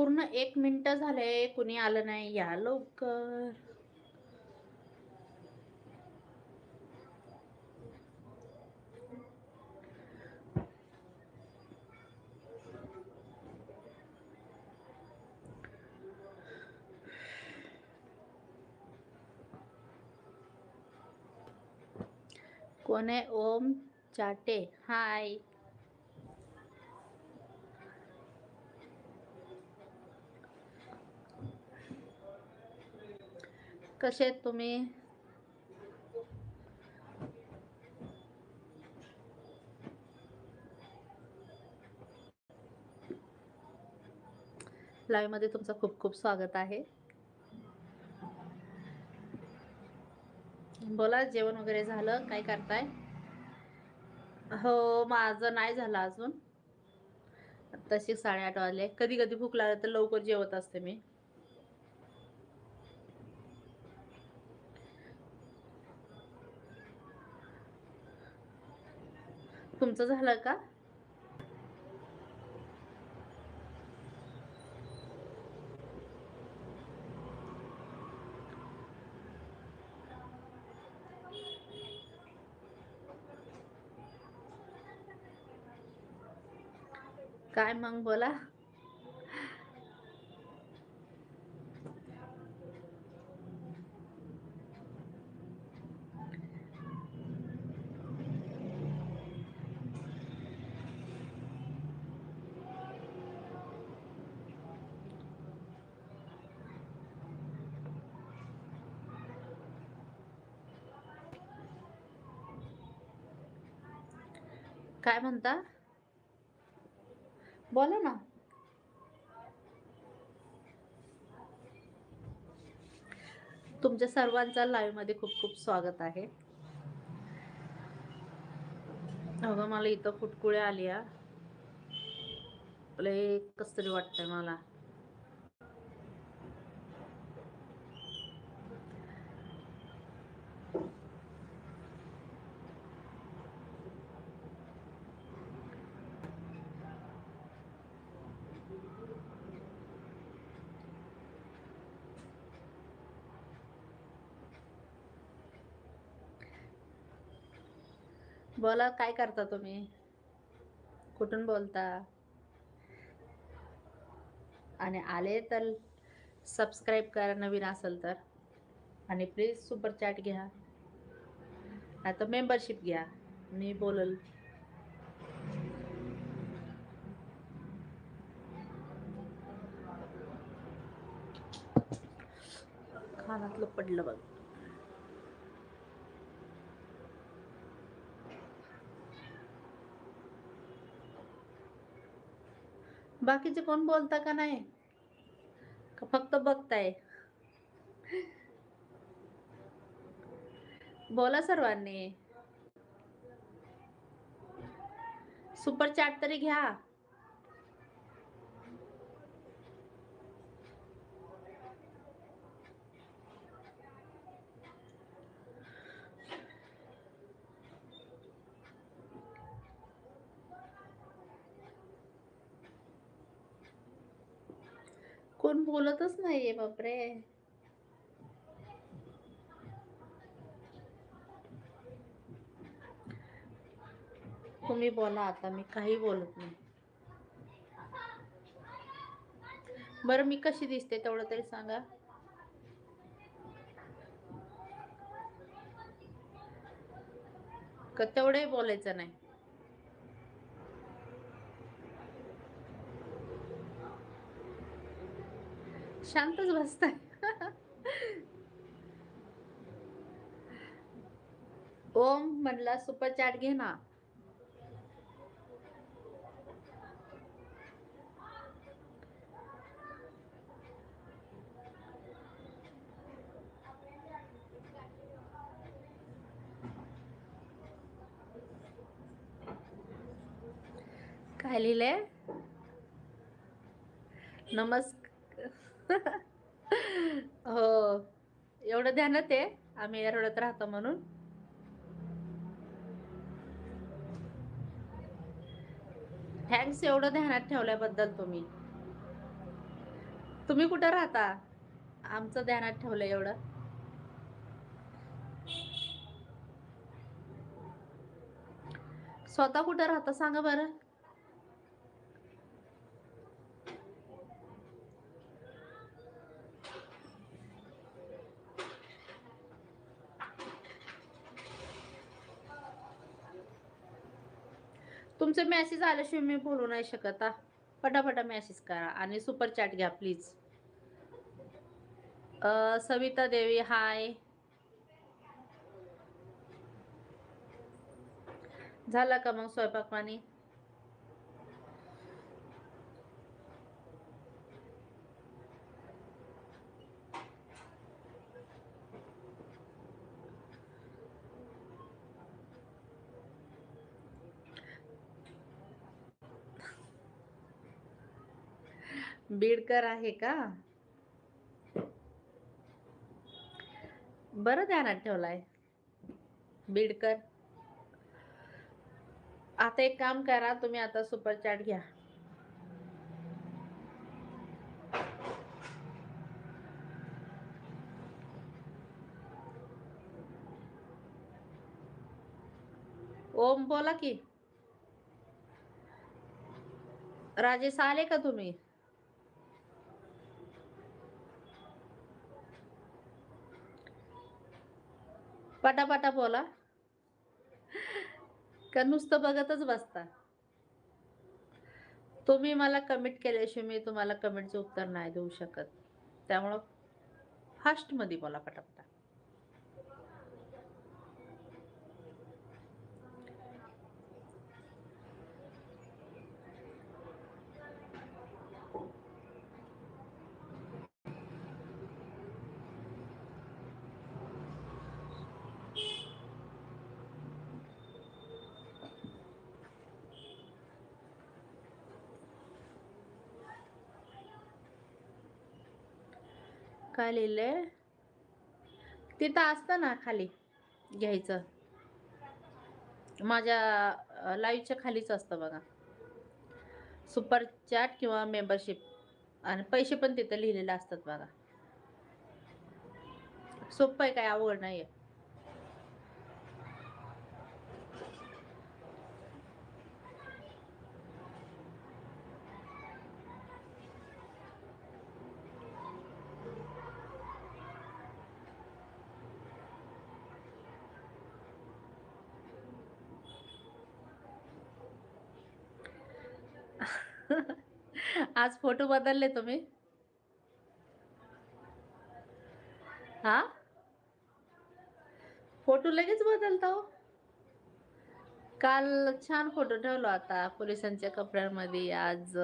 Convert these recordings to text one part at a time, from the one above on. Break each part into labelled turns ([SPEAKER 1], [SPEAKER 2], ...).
[SPEAKER 1] पूर्ण एक मिनिट झाले कुणी आलं नाही. या लवकर. कोण आहे? ओम चाटे. हाय. कसे आहेत तुम्ही? लाईव्हमध्ये तुमचं खूप खूप स्वागत आहे. बोला जेवण वगैरे झालं? काय करताय? हो माझं नाही झालं अजून. तशी साडेआठ वाजले. कधी कधी भूक लागली तर लवकर जेवत असते मी. तुमचं झालं का? काय मग बोला काय म्हणता? बोला ना. तुमच्या सर्वांचा लाईव्हमध्ये खूप खूप स्वागत आहे. अगं मला इथं फुटकुळे आली हा. लय वाटतंय मला. बोला काय करता तुम्ही? कुठून बोलता? आणि आले तर सबस्क्राईब करा नवीन असेल तर. आणि प्लीज सुपर चॅट घ्या. आता मेंबरशिप घ्या. मी बोलल. खानातलं पडलं बघ. बाकीचे कोण बोलता का नाही? का फक्त बघताय? बोला सर्वांनी. सुपर चॅट तरी घ्या कोण बोलतच बापरे तुम्ही बोला आता मी काही बोलत नाही. बरं मी कशी दिसते तेवढं तरी सांगा. का तेवढंही बोलायचं नाही. शांतच बसताय. ओम म्हणला सुपर चॅट घे ना. काय लिहिलंय? नमस्कार. हो. एवढं ध्यानात आहे. आम्ही एरवड्यात राहतो म्हणून. थँक्स एवढं ध्यानात ठेवल्याबद्दल तुम्ही. तुम्ही कुठं राहता? आमचं ध्यानात ठेवलं एवढं. स्वतः कुठं राहता? सांगा बरं. तुमचं मेसेज आल्याशिवाय मी बोलू नाही शकत हा. पटापटा मेसेज करा आणि सुपर चॅट घ्या प्लीज सविता देवी हाय झाला का मग स्वयंपाक पाणी? बीडकर आहे का? बरं ध्यानात ठेवलाय. बीडकर आता एक काम करा तुम्ही आता सुपर चॅट घ्या. ओम बोला की. राजेश आले का तुम्ही? पटापटा बोला. का नुसतं बघतच बसता. तुम्ही मला कमिट केल्याशिवाय मी तुम्हाला कमेंटचं उत्तर नाही देऊ शकत. त्यामुळं फास्टमध्ये बोला पटापटा. काय लिहिलंय तिथं असतं ना खाली घ्यायचं. माझ्या लाईव्हच्या खालीच असतं बघा. सुपर चॅट किंवा मेंबरशिप आणि पैसे पण तिथं लिहिलेले असतात बघा. सोपं आहे काय अवघड आहे आज फोटो बदलले तुम्ही? हा? फोटो लगेच बदलता हो. काल छान फोटो ठेवलो आता पोलिसांच्या कपड्यांमध्ये आज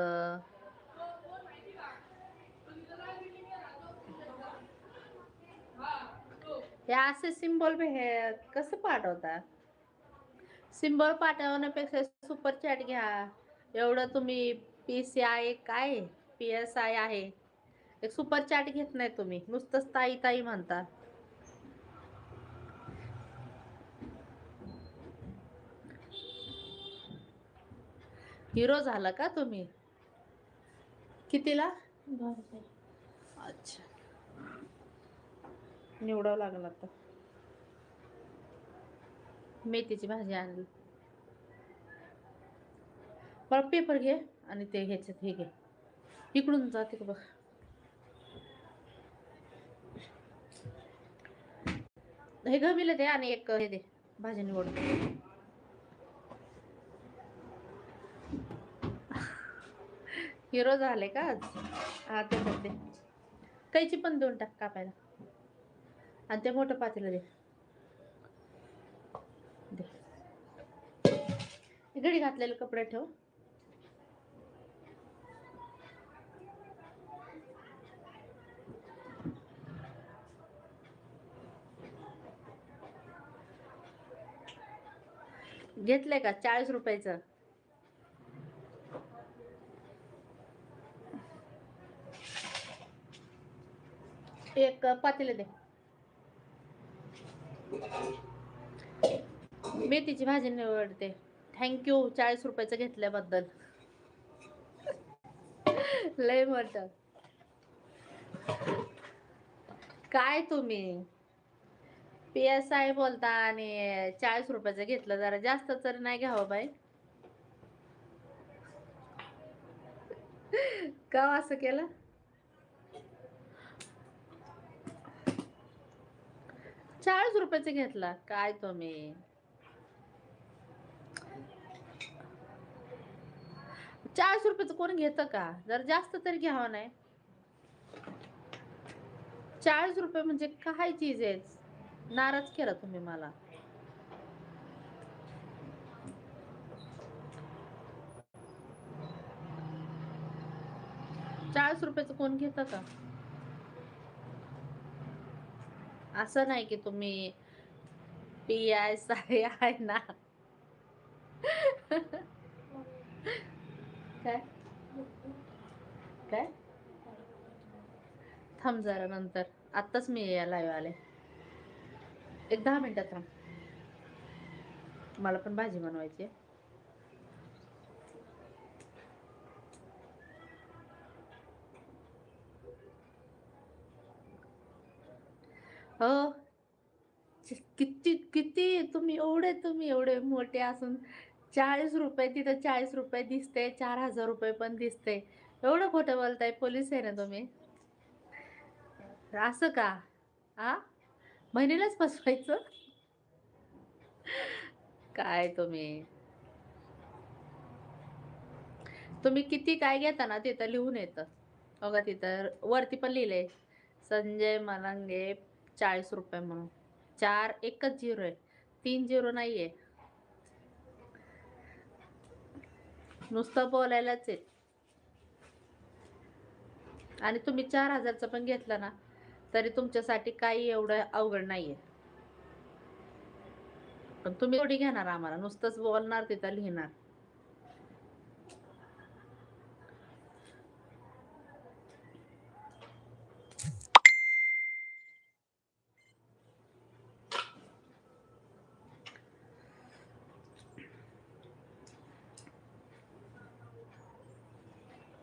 [SPEAKER 1] हे असे सिम्बॉल हे कसं पाठवता? सिम्बॉल पाठवण्यापेक्षा सुपर चॅट घ्या. एवढं तुम्ही पी सी आय काय? पी एस आय आहे. एक सुपर चॅट घेत नाही तुम्ही. नुसतंच ताई ताई म्हणता. हिरो झाला का तुम्ही? कितीला? अच्छा. निवडावं लागलं आता. मेथीची भाजी आणली. बरं पेपर घे. आणि ते ह्याच्यात हे घे. इकडून जाते का बघ. हे गमीला दे आणि एक हे दे भाजी निवड हिरो झाले का आज? हा ते दे. कैची पण देऊन टाक कापायला. आणि ते मोठं पातेलं दे. दे. घडी घातलेले कपडे ठेव. घेतलंय का? चाळीस रुपयाचं. एक पातेले दे. मेथीची भाजी निवडते. थँक्यू चाळीस रुपयाचं घेतल्याबद्दल. लय मोठं काय तुम्ही? पी एस आय बोलता आणि चाळीस रुपयाचं घेतलं जरा जास्त तर नाही घ्यावं बाई. का हो असं केलं? चाळीस रुपयाचं घेतला काय तुम्ही? चाळीस रुपयाचं कोण घेतं का? जर जास्त तरी घ्यावं नाही. चाळीस रुपये म्हणजे काय चीज आहे? नाराज केला तुम्ही मला. चाळीस रुपयाचं कोण घेता का? असं नाही की तुम्ही पी आय साय आहे ना. काय? काय? थांब जरा नंतर. आत्ताच मी लाईव्ह आले. एक दहा मिनिटात थांब. मला पण भाजी बनवायची आहे. हो. किती किती तुम्ही एवढे तुम्ही एवढे मोठे असून चाळीस रुपये तिथं चाळीस रुपये दिसते चार हजार रुपये पण दिसते. एवढं खोटं बोलताय पोलीस आहे ना तुम्ही? असं का? आ? बहिणीलाच फसवायचं काय तुम्ही? तुम्ही किती काय घेता ना तिथं लिहून येतं. बघा तिथं वरती पण लिहिलंय संजय मलंगे चाळीस रुपये म्हणून. चार एकच झिरो आहे. तीन झिरो नाहीये. नुसतं बोलायलाच आहे. आणि तुम्ही चार हजारचं पण घेतलं ना तरी तुमच्यासाठी काही एवढं अवघड नाहीये. पण तुम्ही एवढी घेणार आम्हाला नुसतंच बोलणार तिथं लिहिणार.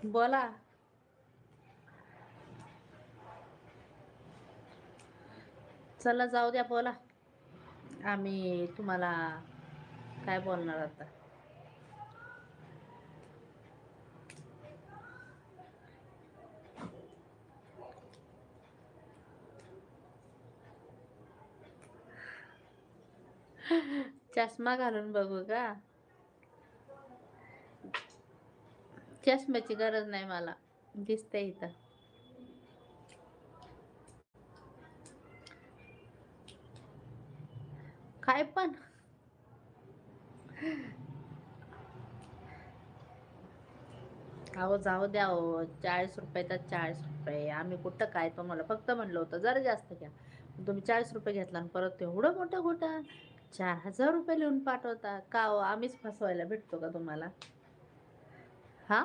[SPEAKER 1] बोला. चला जाऊ द्या बोला. आम्ही तुम्हाला काय बोलणार आता? चष्मा घालून बघू का? चष्म्याची गरज नाही मला. दिसते इथं. काय पण. अहो जाऊ द्या हो चाळीस रुपये तर चाळीस रुपये. आम्ही कुठं काय तुम्हाला फक्त म्हणलं होतं जरा जास्त घ्या. तुम्ही चाळीस रुपये घेतला आणि परत एवढं मोठं कुठं चार हजार रुपये लिहून पाठवता. का हो आम्हीच फसवायला भेटतो का तुम्हाला? हा?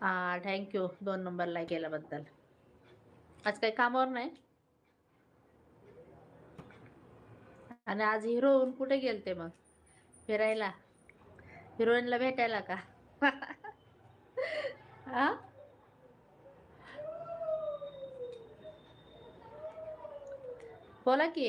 [SPEAKER 1] हा थँक्यू दोन नंबरला गेल्याबद्दल केल्याबद्दल. आज काही कामावर नाही? आणि आज हिरोईन कुठे गेलते मग? फिरायला? हिरोईनला भेटायला का? हा बोला की.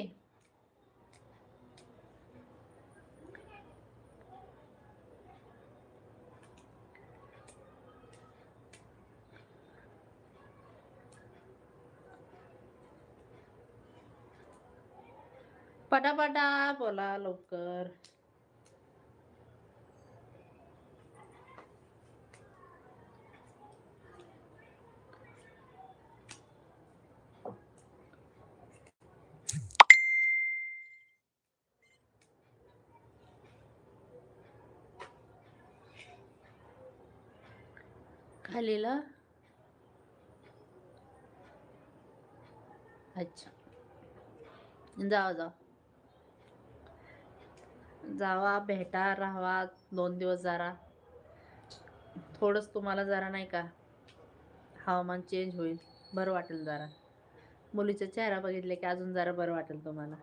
[SPEAKER 1] पटापटा बोला लवकर. खालीला. अच्छा. जाओ जाओ जावा भेटा राहावा दोन दिवस जरा. थोडंच तुम्हाला जरा नाही का हवामान चेंज होईल. बरं वाटेल जरा. मुलीचा चेहरा बघितले की अजून जरा बरं वाटेल तुम्हाला.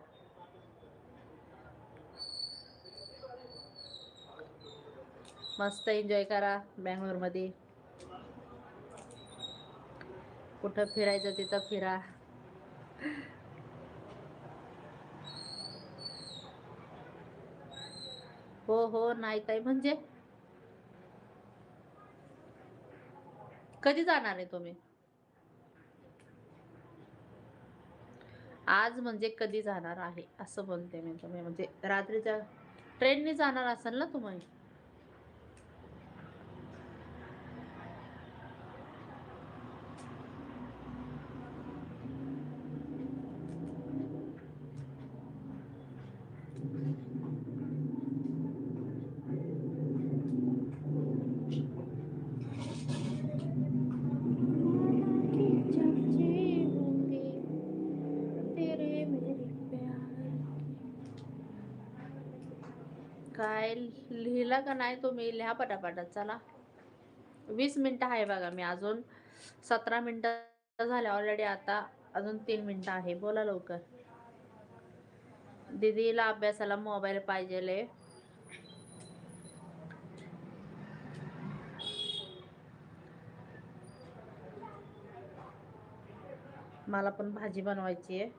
[SPEAKER 1] मस्त एन्जॉय करा बँगलोरमध्ये. कुठं फिरायचं तिथं फिरा. हो हो नाही ताई. म्हणजे? कधी जाणार आहे तुम्ही? आज म्हणजे कधी जाणार आहे? असं बोलते मी तुम्ही. म्हणजे रात्रीच्या ट्रेनने जाणार असाल ना तुम्ही? काय लिहिला का नाही तुम्ही लिहा पटापटा चला. वीस मिनिटं आहे बघा मी अजून. सतरा मिनिटं झाले ऑलरेडी आता. अजून तीन मिनटं आहे. बोला लवकर. दीदीला अभ्यासाला मोबाईल पाहिजे मला पण भाजी बनवायची आहे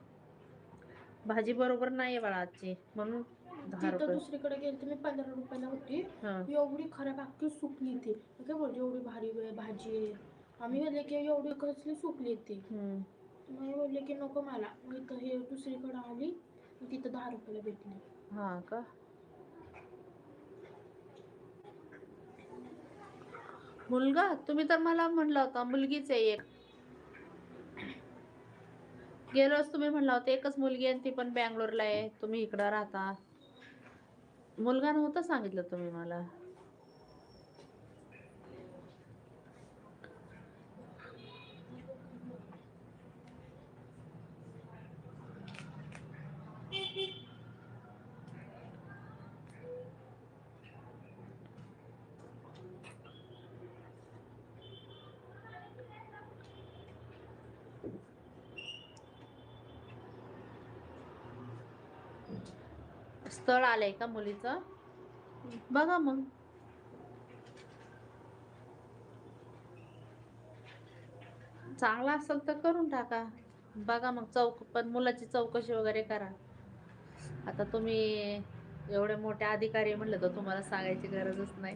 [SPEAKER 1] भाजी बरोबर नाही बाळा आजची. म्हणून दहा
[SPEAKER 2] तिथं
[SPEAKER 1] रुपये.
[SPEAKER 2] दुसरीकडे गेली मी पंधरा रुपयाला होती.
[SPEAKER 1] हं.
[SPEAKER 2] एवढी खराब अख्खी सुकली ती मी काय बोलते एवढी भारी वे- भाजी आहे. आम्ही म्हणले की एवढी कसली सुकली ती
[SPEAKER 1] हम्म.
[SPEAKER 2] मी बोलले की नको मला. मग इथं हे दुसरीकडे आली मग तिथं दहा रुपयाला भेटली.
[SPEAKER 1] हा का? मुलगा तुम्ही तर मला म्हणला होता मुलगीच आहे एक. गेलोच तुम्ही म्हणला होता एकच मुलगी आहे आणि ती पण बँगलोरला आहे तुम्ही इकडं राहता. मुलगा नव्हता सांगितलं तुम्ही मला. स्थळ आलंय का मुलीचं? बघा मग. चांगला असेल तर करून टाका. बघा मग चौक पण मुलाची चौकशी वगैरे करा. आता तुम्ही एवढे मोठे अधिकारी म्हणलं म्हटलं तर तुम्हाला सांगायची गरजच नाही.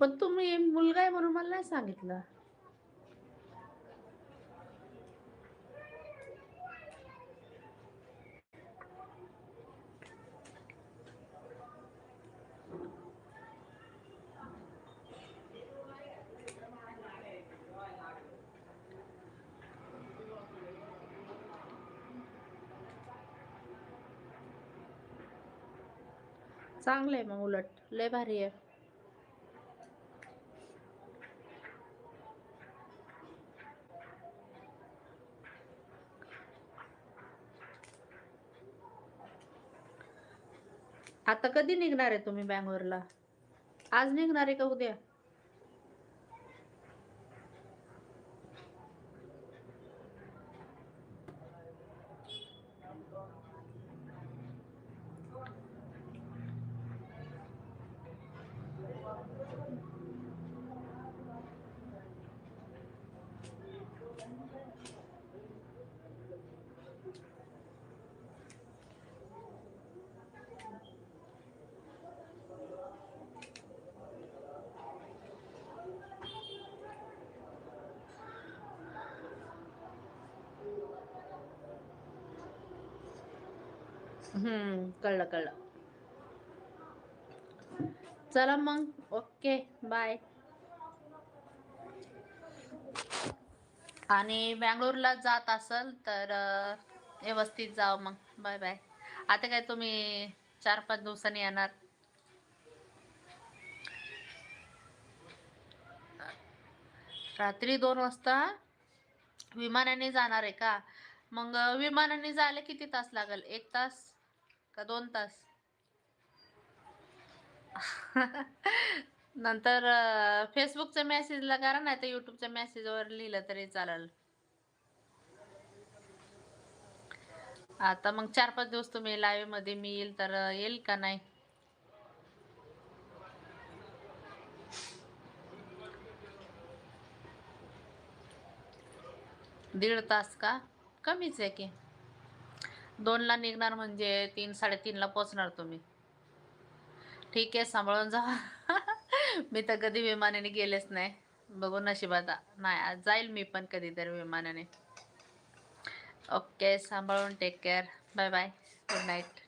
[SPEAKER 1] पण तुम्ही मुलगा आहे म्हणून मला नाही सांगितलं. चांगलं आहे मग उलट. लय भारी आहे. आता कधी निघणार आहे तुम्ही बँगलोरला? आज निघणार आहे का उद्या? हम्म कळलं कळलं. चला मग ओके बाय. आणि बँगलोरला जात असल तर व्यवस्थित जाव मग. Bye bye. आता काय तुम्ही चार पाच दिवसांनी येणार? रात्री दोन वाजता विमानाने जाणार आहे का? मग विमानाने जायला किती तास लागेल? एक तास? का दोन तास. नंतर फेसबुकच्या मेसेजला करा नाही तर युट्यूबच्या मेसेजवर लिहिलं तरी चालेल. आता मग चार पाच दिवस तुम्ही लाईव्हमध्ये मी येईल तर येईल का नाही? दीड तास का? कमीच आहे की. दोनला निघणार म्हणजे तीन साडेतीनला पोचणार तुम्ही. ठीक आहे सांभाळून जा. मी तर कधी विमानाने गेलेच नाही. बघू नशिबात. नाही जाईल मी पण कधीतरी विमानाने. ओके सांभाळून take care bye bye good night